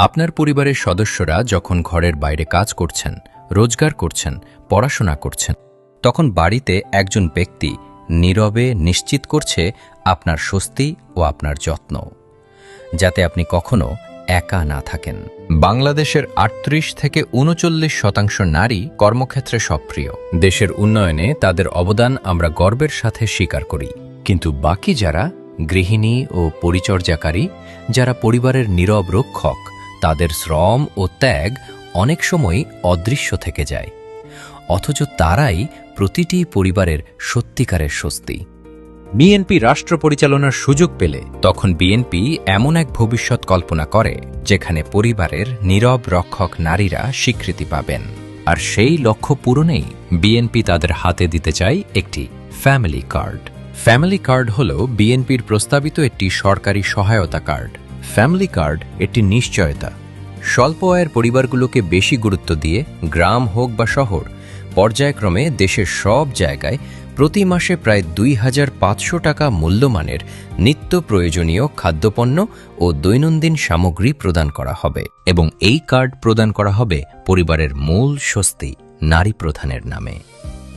আপনার পরিবারের সদস্যরা যখন ঘরের বাইরে কাজ করছেন, রোজগার করছেন, পড়াশোনা করছেন, তখন বাড়িতে একজন ব্যক্তি নীরবে নিশ্চিত করছে আপনার স্বস্তি ও আপনার যত্ন, যাতে আপনি কখনো একা না থাকেন। বাংলাদেশের আটত্রিশ থেকে উনচল্লিশ শতাংশ নারী কর্মক্ষেত্রে সক্রিয়। দেশের উন্নয়নে তাদের অবদান আমরা গর্বের সাথে স্বীকার করি। কিন্তু বাকি যারা গৃহিণী ও পরিচর্যাকারী, যারা পরিবারের নীরব রক্ষক তাদের শ্রম ও ত্যাগ অনেক সময় অদৃশ্য থেকে যায়। অথচ তারাই প্রতিটি পরিবারের সত্যিকারের স্বস্তি। বিএনপি রাষ্ট্র পরিচালনার সুযোগ পেলে তখন বিএনপি এমন এক ভবিষ্যৎ কল্পনা করে, যেখানে পরিবারের নীরব রক্ষক নারীরা স্বীকৃতি পাবেন। আর সেই লক্ষ্য পূরণেই বিএনপি তাদের হাতে দিতে চায় একটি ফ্যামিলি কার্ড। ফ্যামিলি কার্ড হল বিএনপির প্রস্তাবিত একটি সরকারি সহায়তা কার্ড। ফ্যামিলি কার্ড একটি নিশ্চয়তা। স্বল্প আয়ের পরিবারগুলোকে বেশি গুরুত্ব দিয়ে গ্রাম হোক বা শহর, পর্যায়ক্রমে দেশের সব জায়গায় প্রতি মাসে প্রায় দুই হাজার পাঁচশো টাকা মূল্যমানের নিত্য প্রয়োজনীয় খাদ্যপণ্য ও দৈনন্দিন সামগ্রী প্রদান করা হবে এবং এই কার্ড প্রদান করা হবে পরিবারের মূল স্বস্তি, নারী প্রধানের নামে।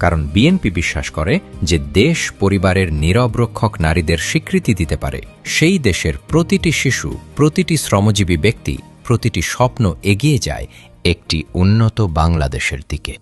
কারণ বিএনপি বিশ্বাস করে যে দেশ পরিবারের নীরব রক্ষক নারীদের স্বীকৃতি দিতে পারে। সেই দেশের প্রতিটি শিশু, প্রতিটি শ্রমজীবী ব্যক্তি, প্রতিটি স্বপ্ন এগিয়ে যায় একটি উন্নত বাংলাদেশের দিকে।